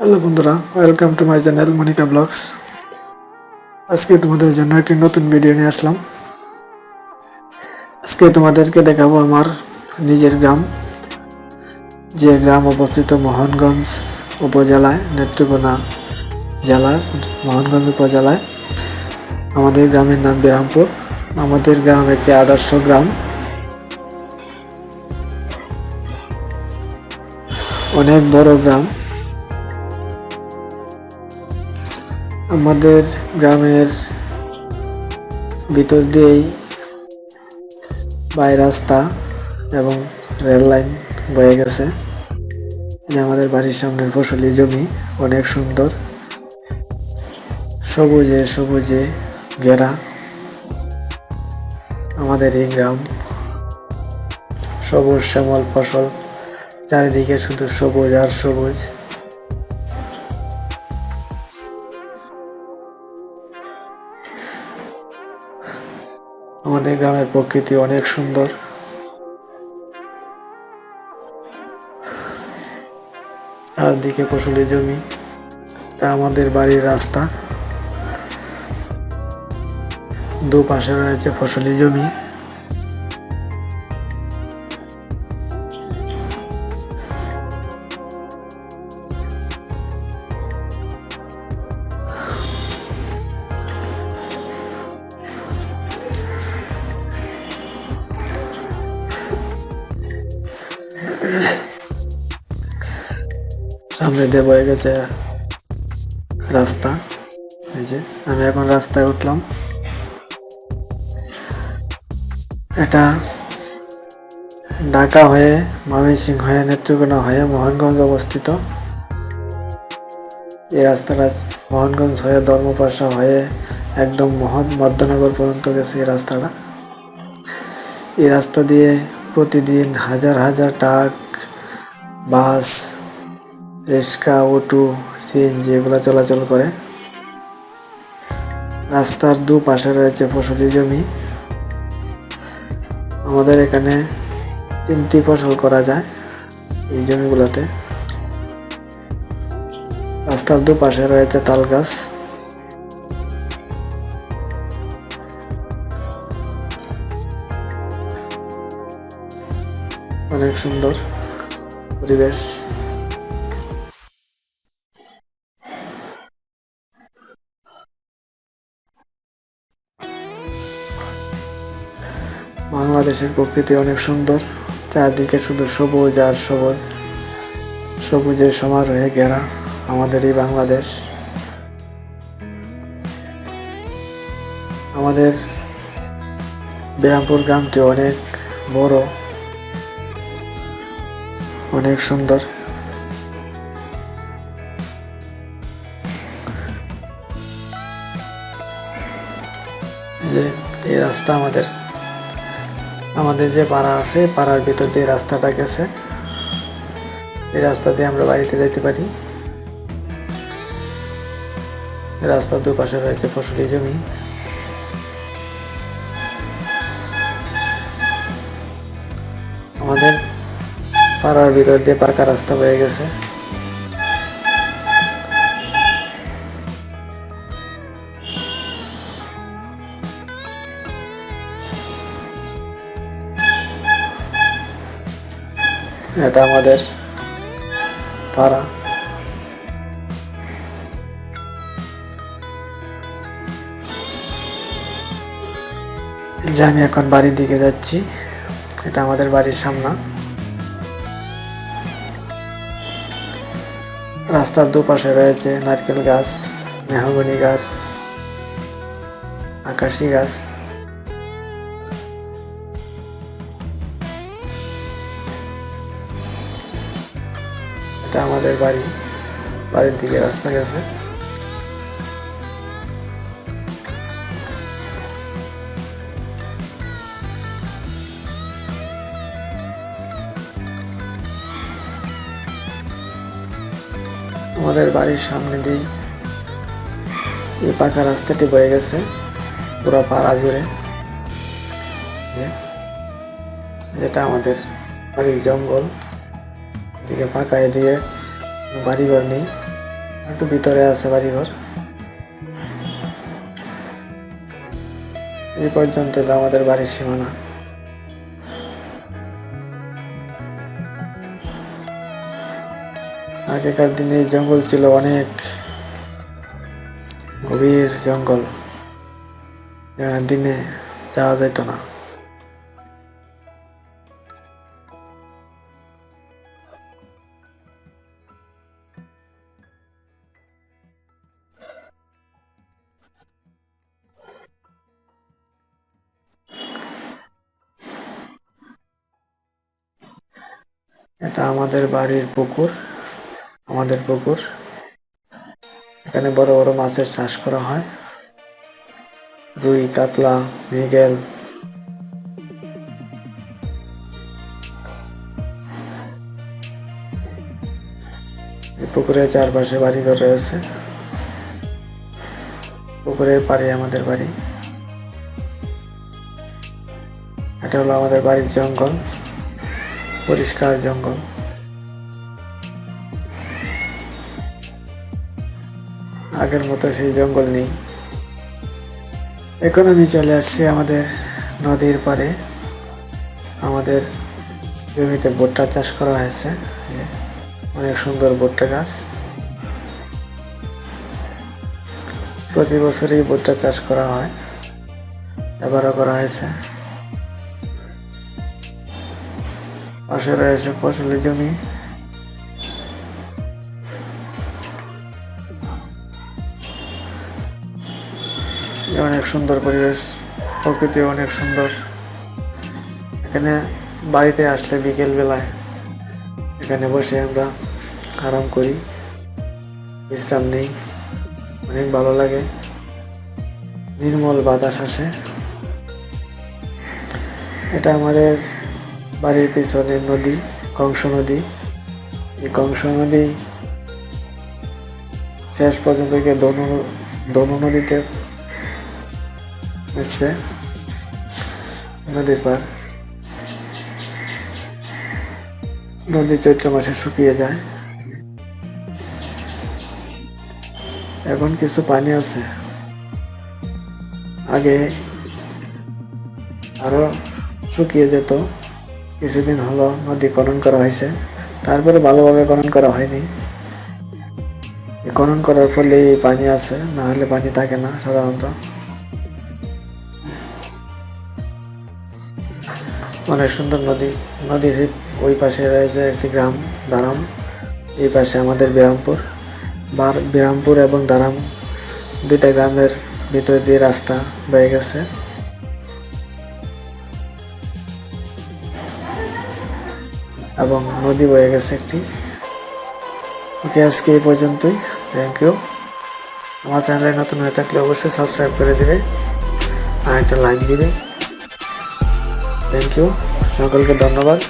Hello বন্ধুরা welcome to my channel Monika blogs আজকে তোমাদের জন্য একটি নতুন ভিডিও নিয়ে আসলাম। আজকে তোমাদেরকে দেখাবো আমার নিজের গ্রাম। যে গ্রাম অবস্থিত মোহনগঞ্জ উপজেলায়, নেত্রকোনা জেলার মোহনগঞ্জ উপজেলায়। আমাদের গ্রামের নাম বিরামপুর। আমাদের গ্রাম একটি আদর্শ গ্রাম। অনেক বড় গ্রাম। আমাদের গ্রামের ভিতর দিয়েই বাই রাস্তা এবং রেল লাইন বয়ে গেছে। যে আমাদের বাড়ির সামনের ফসলি জমি, অনেক সুন্দর। সবুজে সবুজে ঘেরা আমাদের এই গ্রাম। সবুজ শ্যামল ফসল, চারিদিকে শুধু সবুজ আর সবুজ। আমাদের গ্রামের প্রকৃতি অনেক সুন্দর। চারদিকে ফসলি জমি এটা আমাদের বাড়ির রাস্তা। দুপাশে রয়েছে ফসলি জমি। সামনে দিয়ে বয়ে গেছে রাস্তা, এই যে আমি এখন রাস্তায় উঠলাম। এটা ঢাকা হয়ে, ময়মনসিংহ হয়ে, নেত্রকোনা হয়ে মোহনগঞ্জ অবস্থিত। এই রাস্তাটা মোহনগঞ্জ হয়ে, ধর্মপাশা হয়ে, একদম মহৎ মধ্যনগর পর্যন্ত গেছে এই রাস্তাটা। এই রাস্তা দিয়ে প্রতিদিন হাজার হাজার truck, bus rickshaw, auto CNG এগুলো চলাচল করে। রাস্তার দুপাশে রয়েছে ফসলি জমি। আমাদের এখানে তিনটি ফসল করা যায় এই জমিগুলোতে। রাস্তার দুপাশে রয়েছে তাল গাছ। অনেক সুন্দর পরিবেশ। বাংলাদেশের প্রকৃতি অনেক সুন্দর, চারদিকে শুধু সবুজ আর সবুজ। সবুজের সমারোহে ঘেরা আমাদের এই বাংলাদেশ। আমাদের বিরামপুর গ্রামটি অনেক বড়, অনেক সুন্দর। এই রাস্তা আমাদের। আমাদের যে পাড়া আছে, পাড়ার ভিতর দিয়ে রাস্তাটা গেছে। এই রাস্তা দিয়ে আমরা বাড়িতে যেতে পারি। রাস্তার দুপাশে রয়েছে ফসলি জমি। আমাদের পাড়ার ভিতর দিয়ে পাকা রাস্তা হয়ে গেছে। এটা আমাদের পাড়া। যে আমি এখন বাড়ির দিকে যাচ্ছি, এটা আমাদের বাড়ির সামনা। রাস্তার দুপাশে রয়েছে নারকেল গাছ, মেহগনি গাছ, আকাশি গাছ। এটা আমাদের বাড়ি। বাড়ির দিকে রাস্তা গেছে। আমাদের বাড়ির সামনে দিয়ে এই পাকা রাস্তাটি বয়ে গেছে, পুরো পাড়া জুড়ে। যেটা আমাদের বাড়ির জঙ্গল। এদিকে ফাঁকা এদিকে বাড়িঘর নেই। একটু ভিতরে আছে বাড়িঘর। এই পর্যন্ত আমাদের বাড়ির সীমানা। আগেকার দিনে জঙ্গল ছিল অনেক গভীর জঙ্গল। যেখানে দিনে যাওয়া যেত না। এটা আমাদের বাড়ির পুকুর, আমাদের পুকুর। এখানে বড় বড় মাছের চাষ করা হয়। রুই, কাতলা, মৃগেল। পুকুরের চারপাশে বাড়িঘর রয়েছে। পুকুরের পাড়ে আমাদের বাড়ি। এটা হলো আমাদের বাড়ির জঙ্গল। পরিষ্কার জঙ্গল। আগের মতো সেই জঙ্গল নেই। এখন আমি চলে আসছি আমাদের নদীর পারে আমাদের জমিতে ভুট্টা চাষ করা হয়েছে। অনেক সুন্দর ভুট্টা গাছ। প্রতি বছরই ভুট্টা চাষ করা হয়। এবারও করা হয়েছে। পাশে রয়েছে ফসলের জমি। অনেক সুন্দর পরিবেশ প্রকৃতি অনেক সুন্দর। এখানে বাড়িতে আসলে বিকেল বেলায় এখানে বসে আমরা আরাম করি। বিশ্রাম নেই, অনেক ভালো লাগে। নির্মল বাতাস আসে। এটা আমাদের বাড়ির পিছনে নদী, কংস নদী। এই কংস নদী শেষ পর্যন্ত গিয়ে দনু দনু নদীতে মিশছে। নদীর পার। নদী চৈত্র মাসে শুকিয়ে যায়। এখন কিছু পানি আছে। আগে আরও শুকিয়ে যেত। কিছুদিন হলো নদী খনন করা হয়েছে। তারপরে ভালোভাবে খনন করা হয়নি। খনন করার ফলে পানি আছে, না হলে পানি থাকে না সাধারণত। অনেক সুন্দর নদী। নদীর ওই পাশে রয়েছে একটি গ্রাম, দারাম। এই পাশে আমাদের বিরামপুর। বার, বিরামপুর এবং দারাম দুইটা গ্রামের ভিতর দিয়ে রাস্তা বয়ে গেছে। এবং নদী বয়ে গেছে একটি। ওকে, আজকে এই পর্যন্তই। থ্যাংক ইউ আমার চ্যানেলে নতুন হয়ে থাকলে অবশ্যই সাবস্ক্রাইব করে দিবে আর একটা লাইক দিবে। থ্যাংক ইউ সকলকে ধন্যবাদ।